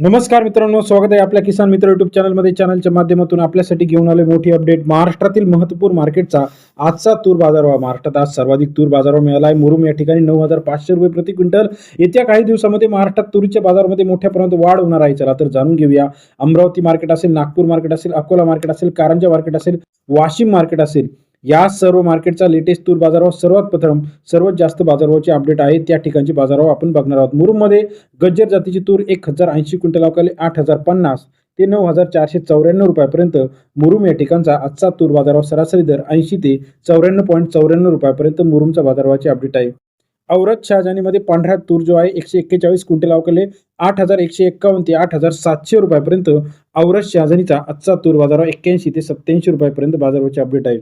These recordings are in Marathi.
नमस्कार मित्रांनो स्वागत आहे आपल्या किसान मित्र युट्यूब चॅनलमध्ये चॅनलच्या माध्यमातून आपल्यासाठी घेऊन आले मोठी अपडेट महाराष्ट्रातील महत्त्वपूर्ण मार्केटचा आजचा तूर बाजारभाव महाराष्ट्रात आज सर्वाधिक तूर बाजारभाव मिळाला आहे मुरुम या ठिकाणी नऊ हजार पाचशे रुपये प्रति क्विंटल. येत्या काही दिवसामध्ये महाराष्ट्रात तुरीच्या बाजारामध्ये मोठ्या प्रमाणात वाढ होणार आहे. चला तर जाणून घेऊया. अमरावती मार्केट असेल नागपूर मार्केट असेल अकोला मार्केट असेल कारंजा मार्केट असेल वाशिम मार्केट असेल. या सर्व मार्केटचा लेटेस्ट तूर बाजारावर सर्वात प्रथम सर्वात जास्त बाजारभावाचे अपडेट आहे. त्या ठिकाणची बाजारभाव आपण बघणार आहोत. मुरुममध्ये गज्जर जातीची तूर एक हजार ऐंशी क्विंटल अवकाले आठ हजार पन्नास ते नऊ हजार चारशे चौऱ्याण्णव रुपयापर्यंत. मुरुम या ठिकाणचा आजचा तूर बाजारावर सरासरी दर ऐंशी ते चौऱ्याण्णव पॉईंट चौऱ्याण्णव रुपयापर्यंत मुरुमचा बाजारभावाचे अपडेट आहे. औरत शहाजानीमध्ये पांढरा तूर जो आहे एकशे एक्केचाळीस क्विंटल अवकाले आठ हजार एकशे एक्कावन्न ते आठ हजार सातशे रुपयापर्यंत. औरत शहाजानीचा आजचा तूर बाजारावर एक्क्याऐंशी ते सत्याऐंशी रुपयापर्यंत बाजारभावाचे अपडेट आहे.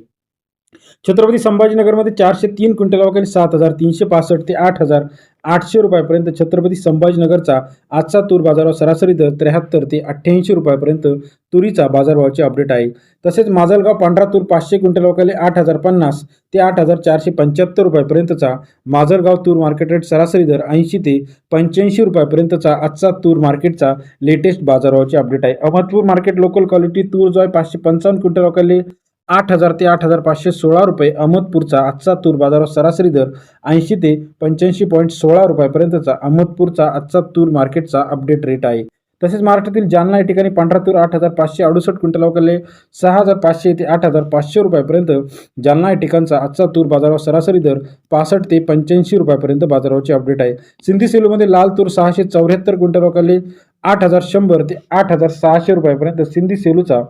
छत्रपती संभाजीनगरमध्ये चारशे तीन क्विंटल अवकाळी सात हजार तीनशे पासष्ट ते आठ हजार आठशे रुपयापर्यंत छत्रपती संभाजीनगरचा आजचा तूर बाजारभाव सरासरी दर त्र्याहत्तर ते अठ्ठ्याऐंशी रुपयापर्यंत तुरीचा बाजारभावाचे अपडेट आहे. तसेच माजलगाव पांढरा तूर पाचशे क्विंटल अवकाले आठ हजार पन्नास ते आठ हजार चारशे पंच्याहत्तर रुपयापर्यंतचा माजलगाव तूर मार्केट रेट सरासरी दर ऐंशी ते पंच्याऐंशी रुपयापर्यंतचा आजचा तूर मार्केटचा लेटेस्ट बाजारभावाचे अपडेट आहे. अहमदपूर मार्केट लोकल क्वालिटी तूर जो आहे पाचशे पंचावन्न क्विंटल अवकाले आठ हजार ते आठ हजार पाचशे सोळा रुपये अहमदपूरचा आजचा तूर बाजारावर सरासरी दर ऐंशी ते पंच्याऐंशी पॉईंट सोळा रुपयापर्यंतचा अहमदपूरचा आजचा तूर मार्केटचा अपडेट रेट आहे. तसेच महाराष्ट्रातील जालना या ठिकाणी पांढरा तूर आठ हजार पाचशे अडुसष्ट क्विंटल अवकाले सहा हजार पाचशे ते आठ हजार पाचशे रुपयापर्यंत. जालना या ठिकाणचा आजचा तूर बाजारावर सरासरी दर पासष्ट ते पंच्याऐंशी रुपयापर्यंत बाजारावरची अपडेट आहे. सिंधी सेलूमध्ये लाल तूर सहाशे चौऱ्याहत्तर क्विंटल अवकाले आठ हजार शंभर ते आठ हजार सहाशे रुपयापर्यंत सिंधी सेलूचा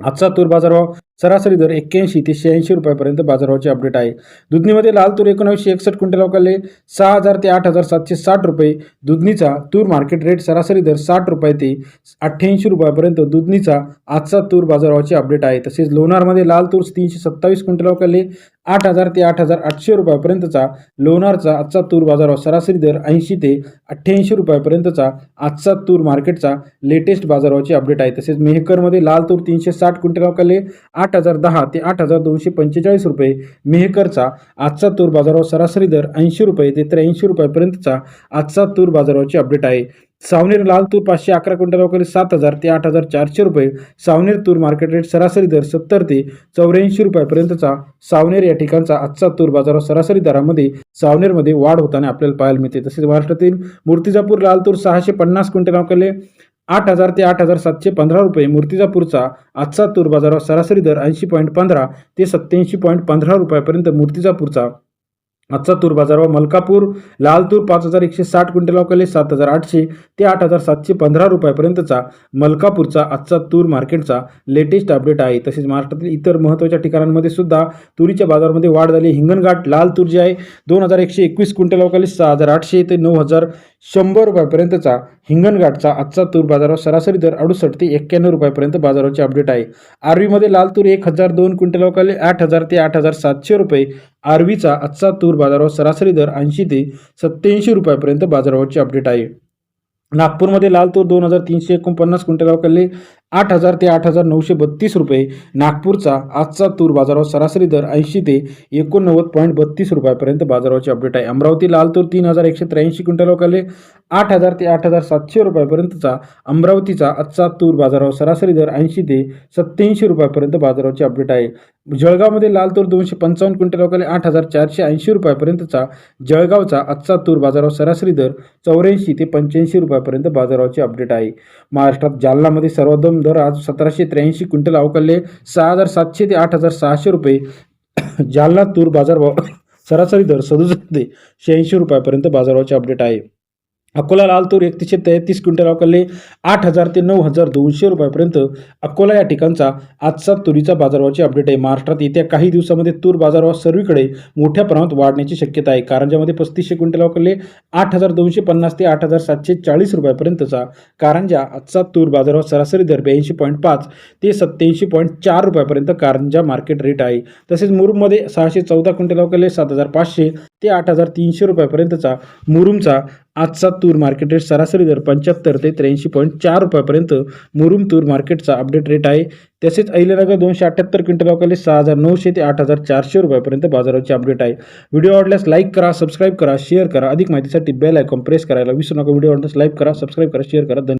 आजचा तूर बाजारभाव सरासरी दर एक्क्याऐंशी ते शहाऐंशी रुपयापर्यंत बाजारभावाचे अपडेट आहे. दुधनीमध्ये लाल तूर एकोणऐंशी एकसष्ट क्विंटल अवकाले सहा हजार ते आठ हजार सातशे साठ रुपये. दुधनीचा तूर मार्केट रेट सरासरी दर साठ रुपये ते अठ्ठ्याऐंशी रुपयापर्यंत दुधनीचा आजचा तूर बाजारभावाचे अपडेट आहे. तसेच लोणारमध्ये लाल तूर तीनशे सत्तावीस क्विंटल अवकाले आठ हजार ते आठ हजार आठशे रुपयापर्यंतचा लोणारचा आजचा तूर बाजारभाव सरासरी दर ऐंशी ते अठ्ठ्याऐंशी रुपयापर्यंतचा आजचा तूर मार्केटचा लेटेस्ट बाजारभावाचे अपडेट आहे. तसेच मेहकरमध्ये लाल तूर तीनशे साठ क्विंटल अवकाले आठ हजार दहा ते आठ हजार दोनशे पंचेचाळीस रुपये मेहकरचा आजचा तूर बाजारावर सरासरी दर ऐंशी रुपये ते त्र्याऐंशी रुपयापर्यंतचा आजचा तूर बाजारावरची अपडेट आहे. सावनेर लाल तूर पाचशे अकरा क्विंटल अवकाले सात हजार ते आठ हजार चारशे रुपये. सावनेर तूर मार्केट रेट सरासरी दर सत्तर ते चौऱ्याऐंशी रुपयापर्यंतचा सावनेर या ठिकाणचा आजचा तूर बाजारावर सरासरी दरामध्ये सावनेरमध्ये वाढ होताना आपल्याला पाहायला मिळते. तसेच महाराष्ट्रातील मूर्तिजापूर लाल तूर सहाशे पन्नास क्विंटल अवकाले आठ हजार ते आठ हजार सातशे पंधरा रुपये मूर्तिजापूरचा आजचा तूर बाजारावर सरासरी दर ऐंशी पॉईंट पंधरा ते सत्याऐंशी पॉईंट पंधरा रुपयापर्यंत मूर्तिजापूरचा आजचा तूर बाजारावर मलकापूर लाल तूर पाच हजार एकशे साठ क्विंटल अवकाले सात हजार आठशे ते आठ हजार सातशे पंधरा रुपयापर्यंतचा मलकापूरचा आजचा तूर मार्केटचा लेटेस्ट अपडेट आहे. तसेच महाराष्ट्रातील इतर महत्त्वाच्या ठिकाणांमध्ये सुद्धा तुरीच्या बाजारामध्ये वाढ झाली. हिंगणघाट लाल तूर जी आहे दोन हजार एकशे एकवीस क्विंटल अवकाले सहा हजार आठशे ते नऊ हजार शंभर रुपयापर्यंतचा हिंगणघाटचा आजचा तूर बाजारावर सरासरी दर अडुसष्ट ते एक्क्याण्णव रुपयापर्यंत बाजाराचे अपडेट आहे. आर्वीमध्ये लाल तूर एक हजार दोन क्विंटल अवकाले आठ हजार ते आठ हजार सातशे रुपये. आर्वीचा आजचा तूर बाजारावर सरासरी दर ऐंशी ते सत्याऐंशी रुपयापर्यंत बाजारावरचे अपडेट आहे. नागपूरमध्ये लाल तूर दोन हजार तीनशे एकोणपन्नास क्विंटल अवकाले आठ हजार ते आठ हजार नऊशे बत्तीस रुपये. नागपूरचा आजचा तूर बाजारावर सरासरी दर ऐंशी ते एकोणनव्वद पॉईंट बत्तीस रुपयापर्यंत बाजाराची अपडेट आहे. अमरावती लाल तूर तीन हजार एकशे त्र्याऐंशी क्विंटल अवकाले आठ हजार ते आठ हजार सातशे रुपयापर्यंतचा अमरावतीचा आजचा तूर बाजारावर सरासरी दर ऐंशी ते सत्याऐंशी रुपयापर्यंत बाजाराचे अपडेट आहे. जळगावमध्ये लाल तूर दोनशे पंचावन्न क्विंटल अवकाले आठ हजार चारशे ऐंशी रुपयापर्यंतचा जळगावचा आजचा तूर बाजारावर सरासरी दर चौऱ्याऐंशी ते पंच्याऐंशी रुपयापर्यंत बाजाराचे अपडेट आहे. महाराष्ट्रात जालनामध्ये सर्वोत्तम दर आज सतराशे त्र्याऐंशी क्विंटल अवकाले सहा हजार सातशे ते आठ हजार सहाशे रुपये. जालना तूर बाजारभाव सरासरी दर सदुसष्ट ते शहाऐंशी रुपयापर्यंत बाजाराचे अपडेट आहे. अकोला लाल तूर एकतीसशे तेहतीस क्विंटल अवकाले आठ हजार ते नऊ हजार दोनशे रुपयापर्यंत अकोला या ठिकाणचा आजचा तुरीचा बाजारभावाची अपडेट आहे. महाराष्ट्रात येत्या काही दिवसामध्ये तूर बाजारभाव सर्वीकडे मोठ्या प्रमाणात वाढण्याची शक्यता आहे. कारंजामध्ये पस्तीसशे क्विंटल अवकाले आठ हजार दोनशे पन्नास ते आठ हजार सातशे चाळीस रुपयापर्यंतचा कारंजा आजचा तूर बाजारभाव सरासरी दर ब्याऐंशी पॉईंट पाच ते सत्याऐंशी पॉईंट चार रुपयापर्यंत कारंजा मार्केट रेट आहे. तसेच मुरुममध्ये सहाशे चौदा क्विंटल अवकाले सात हजार पाचशे ते आठ हजार तीनशे रुपयापर्यंतचा मुरुमचा आजचा तूर मार्केट रेट सरासरी दर पंच्याहत्तर ते त्र्याऐंशी पॉईंट चार रुपयापर्यंत मुरुम तूर मार्केटचा अपडेट रेट आहे. तसेच अहिल्यानगर दोनशे अठ्ठ्याहत्तर क्विंटल अवकाली सहा हजार नऊशे ते आठ हजार चारशे रुपयापर्यंत बाजाराचे अपडेट आहे. व्हिडिओ आवडल्यास लाईक करा सबस्क्राईब करा शेअर करा. अधिक माहितीसाठी बेल आयकॉन प्रेस करायला विसरू नका. व्हिडिओ आवडल्यास लाईक करा सबस्क्राईब करा शेअर करा. धन्यवाद.